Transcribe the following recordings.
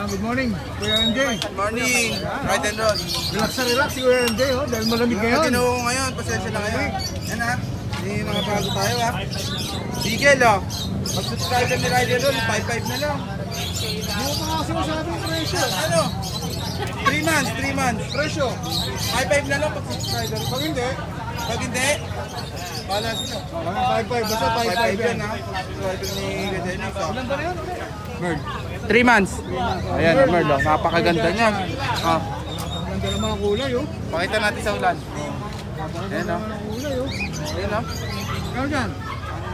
Ah, good morning, Kuya MJ. Good morning. Ride and roll. Relax na relax si Kuya MJ, oh, dahil malamig ngayon. ginawa ko ngayon, pasensya na ngayon. Yan ha. May mga bago tayo ha. Bigel oh. Mag-subscribe ni Ride and roll, 5-5 na lang. Hindi mo pa nga sinasabing presyo. Ano? 3 months, 3 months. Presyo. 5-5 na lang pag subscriber. Pag hindi, Pag hindi, sila. mga 5-5. Basta 5-5 5-5 yan ha. Subscriber ni Gajenis ha. Ilan ba na yun? Merl. 3 months. Ayan, Merl oh. Napakaganda niyan. Ah, Ang ganda ng mga kulay, oh. pakita natin sa ulan. Ayan oh. Oh. Ayan oh. Kano dyan?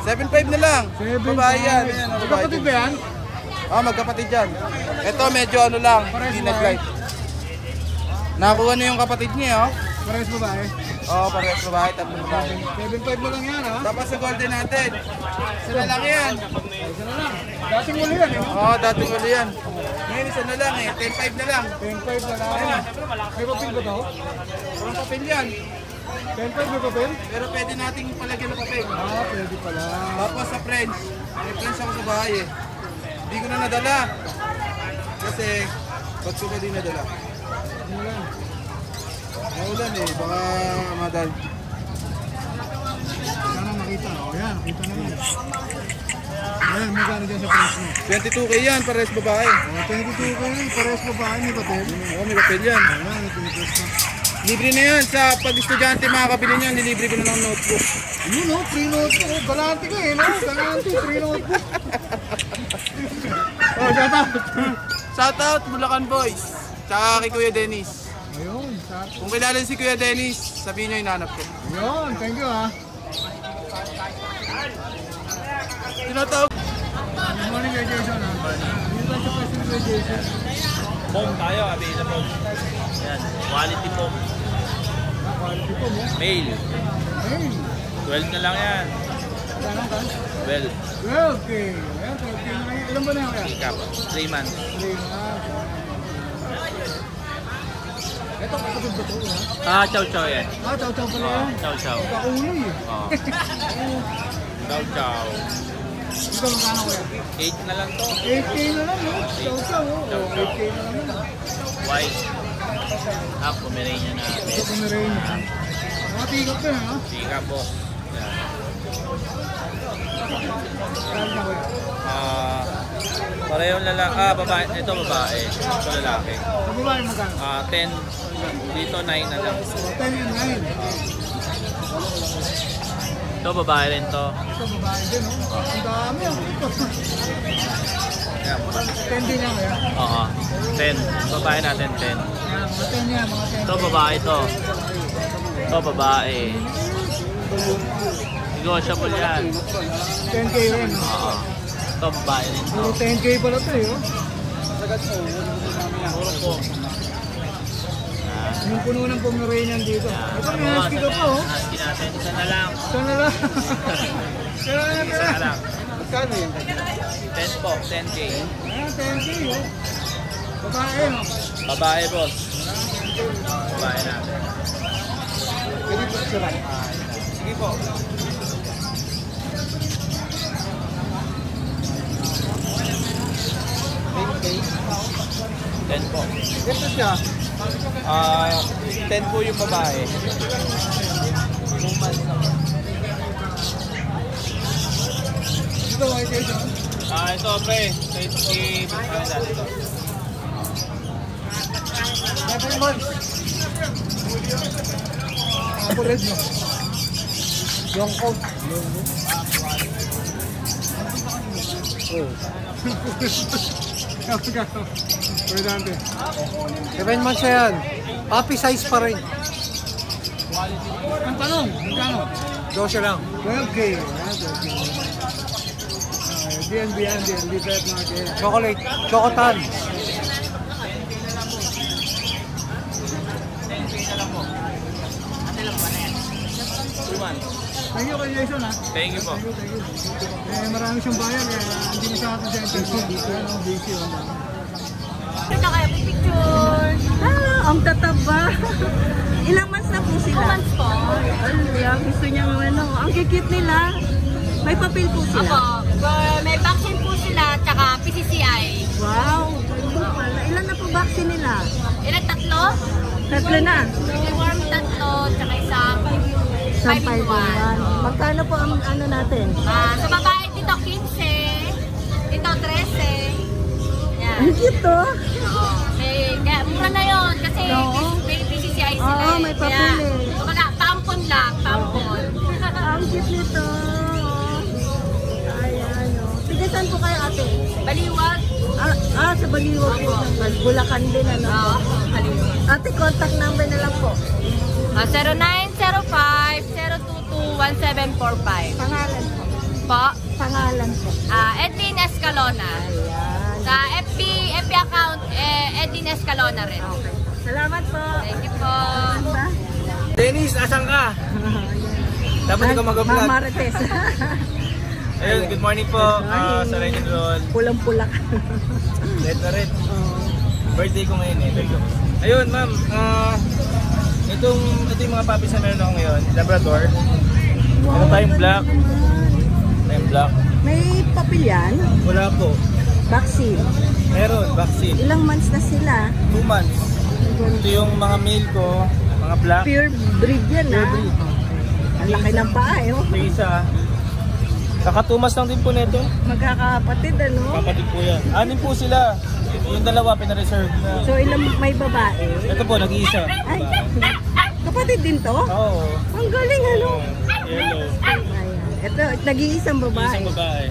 7-5 na lang. 7 Babae yan. Ayan, oh, Magkapatid ba yan? Ah, magkapatid yan. Ito medyo ano lang, hindi nag-light. Nakuha na yung kapatid niya, oh. Parehas babae. Oo, oh, parehas babae, tatlong babae. 7-5 na lang yan, ha? Tapos sa golden natin, isa na lang yan. Isa na lang. Dating uli yan, eh. Oo, oh, dating wala yan. Ngayon isa na lang eh, 10-5 na lang. 10-5 na lang. May papel ba to? Walang papel yan. 10-5 may papel? Pero pwede nating palagyan ng papel. Ah, pwede pala. Tapos sa French, may French ako sa bahay eh. Hindi ko na nadala. Kasi, ba't ko ba di nadala? Ano lang? Maulan eh, baka madal. Sana makita. O yan, nakita naman. Ayan, magkano dyan sa price mo? 22k yan, parehas babae. O, 22 ka yan. Parehas babae may papel. Oo, may papel yan. Ayan, nagpinipress na. Libre na yan sa pag estudyante makakabili niyan, nilibre ko na ng notebook. Yun no, free notebook. Oh, galante ka eh, no? Galante, free notebook. oh, shout out. Shout out Bulacan Boys. Tsaka kay Kuya Dennis. Ayun, shout Kung kilala si Kuya Dennis, sabihin niyo hinanap ko. Ayun, thank you ha. Tinatawag. Good morning kay Jason. Dito tayo sa question kay Jason. Foam tayo, available. Yan, quality foam. Ah, quality po mo. Male, Hey, 12 na lang yan. kailangan ka? 12, 12K. Ayan, 12K na ngayon. Ilan ba na yan kaya? pick up, 3 months. Three na. Ito, kapatid ba ito? Ah, chow chow yan. Ah, chow-chow pala yan. chow chow. Kakulay eh. Oh. chow chow. Ito magkano kaya? 8 na lang to. 8K na lang, no? Chow-chow, oh. Oh, 8K na lang yun. White. Ah, Pomeranian na. Ito Pomeranian. Mga tigap na, ha? Pick up boss. Yan. Kaya na kuya. Ah, parehong lalaki. Ah, babae. Ito babae. Ito lalaki. Sa babae magkano? Ah, 10. Dito 9 na lang. Oh, 10 and 9. Ito babae rin to. Ito babae din, oh. Ang dami, oh. Yan. 10 din yan, kuya. Oo. 10. Babae natin 10. Yan, mga 10 yan, mga 10. Ito babae to. Ito babae. Negotiable yan. 10K rin? Oo. Ito babae rin to. Puro 10K pala ito, eh, oh. Puro po. Yan. Yung puno ng Pomeranian dito. Yan. Ito, may husky ka pa, oh. Husky natin. Isa na lang. Ito na lang. Kaya na, Isa na lang. Magkano yan? 10 po. 10K. Ayan, 10K, oh. Babae, no? Babae boss. Babae natin. Pwede pa sila. Sige po. Ten po. Ito siya. Ah, 10 po yung babae. Dito, kay Jason. Ah, ito pre. Sa ito si ano natin ito. 7 months. Ako red, no? Yung coat. Oh. Kaya kaya. Pwede natin. 7 months na yan. Happy size pa rin. Ang tanong, magkano? 12 lang. 12K. Ah, 12K. Ah, DNB yan, DNB pet market. Chocolate. Chocotan. Thank you kay Jason ha. Thank you po. Thank you, thank you. Eh, marami siyang bayan kaya hindi masyadong sa intention dito. Yan ang busy. oh. Kita kayo picture. Ah, ang tataba. Ilang months na po sila? Two months po. Ay, gusto niya ano. Ang cute nila. May papel po sila. Opo, may vaccine po sila, tsaka PCCI. Wow. Ilan na po vaccine nila? Ilan tatlo? Tatlo na. Warm tatlo, tsaka isang Sa 5 in 1. 5 Magkano po ang ano natin? Ah, sa babae dito 15, dito 13. Yan. Ang cute to. Oo. Eh, kaya mura na yun kasi Oo. may PCCI sila. Oo, eh. may papel Kaya, eh. Kumbaga, tampon lang, tampon. Ang cute nito. Ayan, o. Sige, saan po kayo ate? Baliwag. Ah, ah sa Baliwag po. Bulacan din, ano? Oo, baliwag. Ate, contact number na lang po. Ah, 0905-022-1745. Pangalan po. Po. Pangalan po. Ah, Edlin Escalona. Ayan. Sa FB, FB account, eh, Edlin Escalona rin. Okay. Salamat po. Thank you po. Dennis, asan ka? Dapat ikaw mag-vlog. Mama Marites. Ayun, good morning po. Ah, sa and Roll. Pulang-pula ka. Red na red. Birthday ko ngayon eh. Birthday ko. Ayun, ma'am. Ah, itong, ito yung mga puppies na meron ako ngayon. Labrador. Meron tayong black. Tayong black. May papel yan? Wala po. Vaccine. Meron, vaccine. Ilang months na sila? 2 months. Ito yung mga male ko, mga black. Pure breed yan, Pure breed. Ang laki ng paa, eh. oh. Yung isa, kakatumas lang din po nito. Magkakapatid, ano? Kapatid po yan. Anin po sila. Yung dalawa, pinareserve na. So, ilang may babae? Ito po, nag-iisa. Ay, kapatid din to? Oo. Ang galing, ano? Yellow. Ayan. Ito, nag-iisang babae. Isang babae.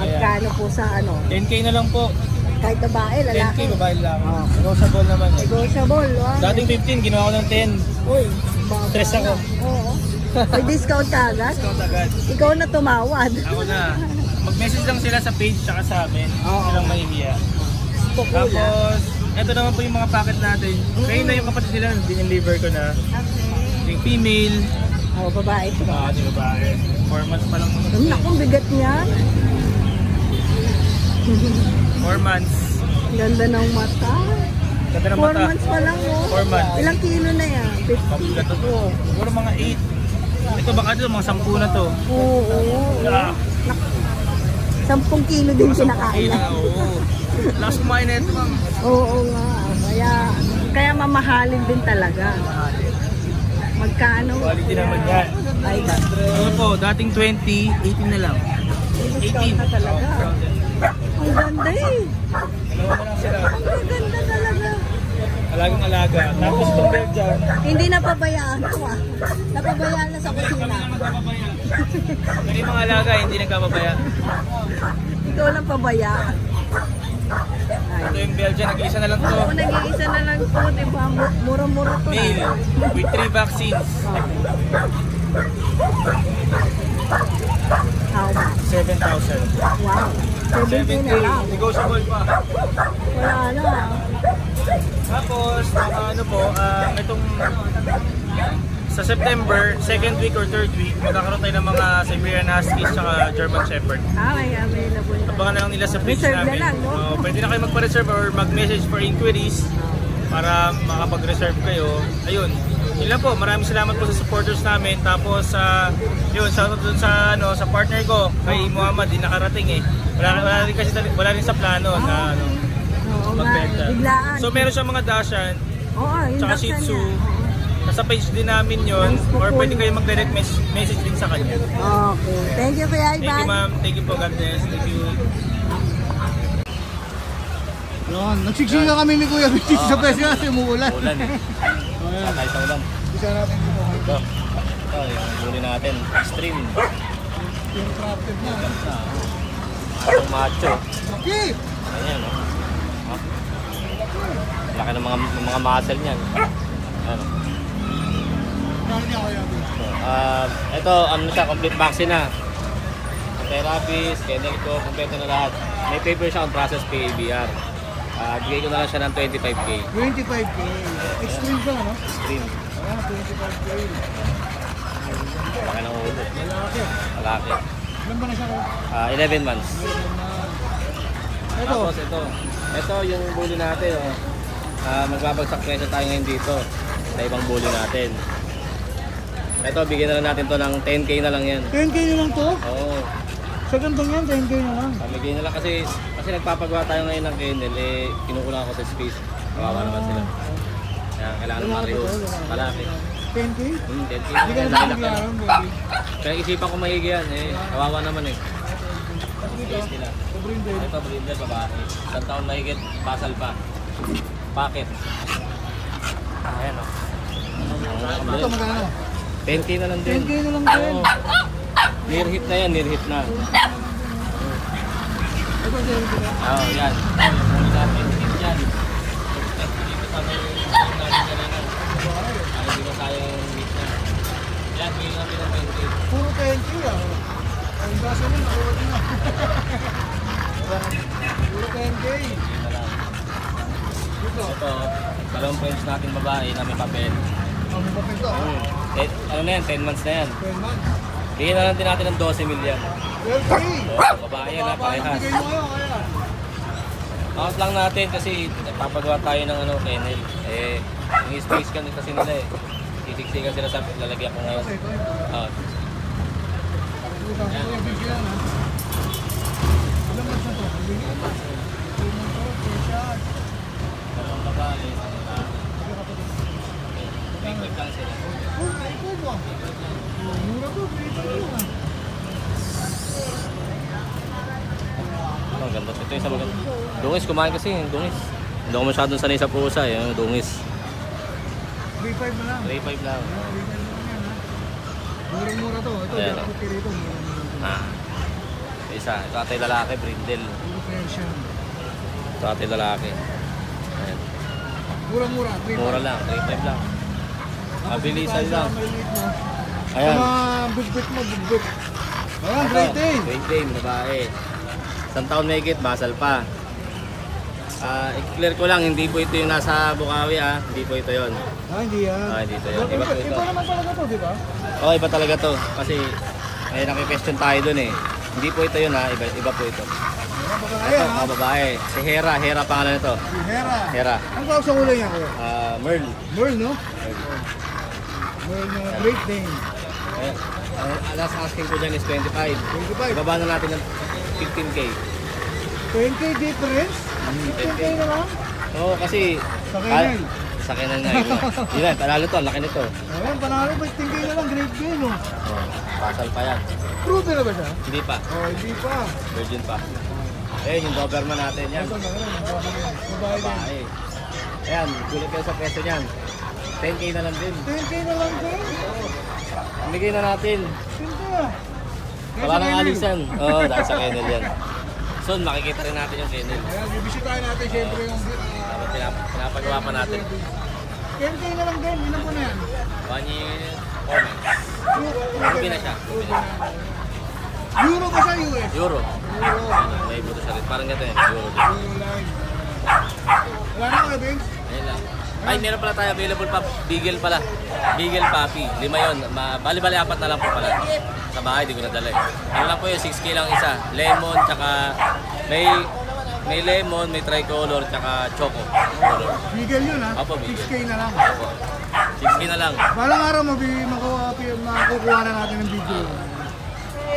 Magkano po sa ano? 10k na lang po. Kahit babae, 10k lalaki. babae lang. Oh. Negotiable naman eh. Negotiable, oh. Dating 15, ginawa ko ng 10. Uy, baba Stress ako. na. Oo. May discount ka agad? Discount agad. Ikaw na tumawad. Ako na. Mag-message lang sila sa page tsaka sa amin. Oo. Silang mahihiya. Pupula. Tapos, ito naman po yung mga packet natin. Kayo na yung kapatid nila, dineliver ko na. Okay. Yung female, Oh, babae ito. ah, di babae. 4 months pa lang. Ang naku, bigat niya. 4 months. Ganda ng mata. Ganda ng 4 mata. months pa lang, oh. Four months. Ilang kilo na yan? 50. Pabigat na to. Siguro mga 8. Ito baka dito, mga 10 na to. Oo. oo. Ah, 10 kilo din mga 10 kinakain. Oo. Lakas kumain na ito, ma'am. Oo nga. Kaya, kaya mamahalin din talaga. Magkano? Quality naman yan. Ay, Ito po, dating 20, 18 na lang. discount na talaga. Ang ganda eh. Ang ganda talaga. Alagang alaga. Tapos itong Belgian. Hindi napabayaan ko ah. Napabayaan na sa kusina. Yung mga alaga, hindi nagkababaya. Ikaw lang pabaya. Ito yung Belgian, nag-iisa na lang to. Oo, nag-iisa na lang to, di ba? Mu- Mura-mura to. Male, with 3 vaccines. How much? 7,000. Wow. 70 na lang. 7K, negotiable pa. Wala na. ah. Tapos, mga ano po, ah, itong sa September, second week or third week, magkakaroon tayo ng mga Siberian Huskies tsaka German Shepherd. Ah, may available na. Abangan na lang nila sa page Reserve na namin. lang, no? Oo, pwede na kayo magpa-reserve or mag-message for inquiries para makapag-reserve kayo. Ayun. Yun lang po. Maraming salamat po sa supporters namin. Tapos sa yun sa dun sa ano sa partner ko kay Muhammad din nakarating eh. Wala, wala rin kasi wala rin sa plano na ano Oo magbenta. So meron siyang mga Dashan, Oo, yung tsaka Shih Tzu. niya. Nasa page din namin yun or pwede kayo mag-direct mes- message din sa kanya. Okay. Thank you, Kuya Thank you Ivan. ma'am. Thank you po. God bless. Thank you. Yun, nagsiksiga kami ni Kuya Bitis sa pwes kasi umuulan. Ulan eh. Sakay sa ulan. Isa natin dito. Ito. Ito, yung huli natin. Stream. Yung crafted na. Atong macho. Okay! Ayan, no? Ha? Laki ng mga, ng mga muscle niyan. Ayan. Kano So, ah, ito, ano siya, complete vaccine na. Anti-rabies, kennel ko, kompleto na lahat. May paper siya on process PABR. Ah, bigay ko na lang siya ng 25k. 25k. Extreme pa, no? Stream. Ah, 25k. Laki ng ulo. Malaki. Malaki. Ilan ba na siya? Kuya? Ah, 11 months. Ito. Tapos ito, ito yung bully natin. Oh. Ah, magbabagsak presyo tayo ngayon dito sa ibang bully natin. Ito, bigyan na lang natin to ng 10k na lang yan. 10k na lang to? Oo, Sa gantong yan, 10k na lang. pamigay na lang kasi Kasi nagpapagawa tayo ngayon ng kennel, eh, kinukulang ako sa space. Kawawa naman sila. Kaya kailangan ng Mario. Malaki. 10K? Hmm, 10K. Hindi ka na baby. Kaya isipan ko maigi yan eh. Kawawa naman eh. Space nila. Ito, Brindle, babae. Isang taon mahigit, basal pa. Packet. Ayan o. Ito magkano? 10k na lang din. 10K na lang din. Oo. Near hit na yan, near hit na. Ito, 10K na. Oo, oh, yan. Near hit yan. Dito sa may natin kanina. Ay, hit na. Yan, namin ng 10k. Puro 10K ah. Ang basa mo, nakuha din ah. Puro 10K. Yun na lang. Ito, dalawang friends natin babae na may papel. Ang mga pito ah. Hmm. Eh, ano na yan, 10 months na yan. 10 months. Bigyan na lang din natin ng 12 million. 12K. Oh, babae yan ha, Baba, parehas. mo kaya. Bakit lang natin kasi papagawa tayo ng ano, kennel. Eh, yung space kan kasi nila eh. Sisiksikan sila sa lalagyan ko ngayon. Ito. Oh, yung ah. Ilang months na to? Bigyan mo. Months old, special. dalawang babae. Big lang sila. Oh? Mura dito lang ah. Oh, ang ganda. Ito yung sa maganda. Dungis, kumain kasi dungis. Hindi ako masyadong sanay sa pusa eh, yung dungis. 3.5 na lang. 3.5 lang. 3.5 na lang yan. Murang-mura to. Ito, Ayan, Jack. Cookie rito. Ah. Isa, ito atay lalaki, brindle. Ito atay lalaki. Ayan. Murang-mura. 3.5. Mura lang, 3.5 lang. Mabilisan lang. Ayan. Mga bugbit mo, bugbit. Ayan, great day. Great Dane, babae. Isang taon may higit, basal pa. Ah, i-clear ko lang, hindi po ito yung nasa Bukawi ah. Hindi po ito yon. Ah, hindi yan. Ah, hindi to yan. Iba, Iba ito. iba naman talaga to, di ba? Oh, iba talaga to. Kasi may nakikwestiyon tayo dun eh. Hindi po ito yun ha, iba, iba po ito. Baka Ito, ha. ah, babae. Si Hera, Hera pangalan nito. Si Hera. Hera. Ang tawag sa kulay niya ko? Ah, Merl. Merl, no? Merl Great Dane. Eh, ang last asking ko dyan is 25. 25. Ibaba na natin ng 15k. 10k difference? 15k na lang? Oo, kasi... Sa. Ah, sa kennel nga. Yun, lang, panalo to, laki nito. Ayan, panalo 15k na lang. Great Dane, no? Oh, basal pa yan. Proven na ba siya? Hindi pa, Oh, hindi pa. virgin pa. Ayun, yung Doberman natin yan. Na. Babae. Ayan, gulit kayo sa presyo niyan. 10k na lang din. 10k na lang din. Bigay na natin. Ganda. Wala nang alisan. Oo, dahil sa kennel yan. Soon, makikita rin natin yung kennel. Ayan, bibisitahin natin siyempre yung... Dapat pinap- pinapagawa pa natin. 10k na lang din. Ilan po na yan? One year, four months. Ruby na siya. Ruby na. Euro ba sa US? Euro. Euro. Ano, may buto siya rin. Parang ganito eh. Euro. Euro. Wala na kayo, Vince? Ayun lang. Ay, meron pala tayo available pa. Beagle pala. Beagle Puppy. Lima yun. Ma- Bali-bali apat na lang po pala. Sa bahay, di ko nadala eh. Ano lang po yun, 6K lang isa. Lemon, tsaka may may lemon, may tricolor, tsaka choco. Bigel yun ha? Opo, bigel. 6k na lang. Opo. 6K na lang. Balang araw makukuha na natin ng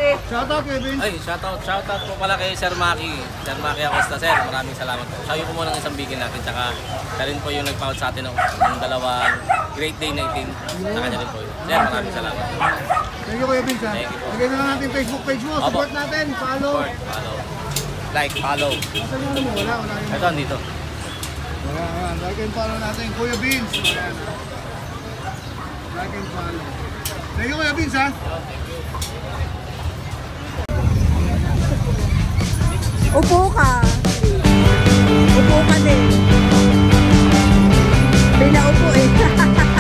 video. Shoutout kay Vince. Ay, shoutout, shoutout po pala kay Sir Maki. Sir Maki Acosta, Sir. Maraming salamat po. Sabi po muna ng isang bigil natin. Tsaka siya rin po yung nag-pound sa atin ng, ng dalawang Great Day 19. Sa kanya rin po yun. Sir, maraming salamat. Thank you Kuya Vince ha. Thank you po. Lagay na lang natin Facebook page mo. Opo. Support natin. Follow. Support, follow. Like, follow. Asan ano mo? Wala, wala. Ito, andito. Wala, wala. Like and follow natin. Kuya Vince. Wala. Like and follow. Thank you Kuya Vince ha. Upo ka. Upo ka din. Pinaupo eh.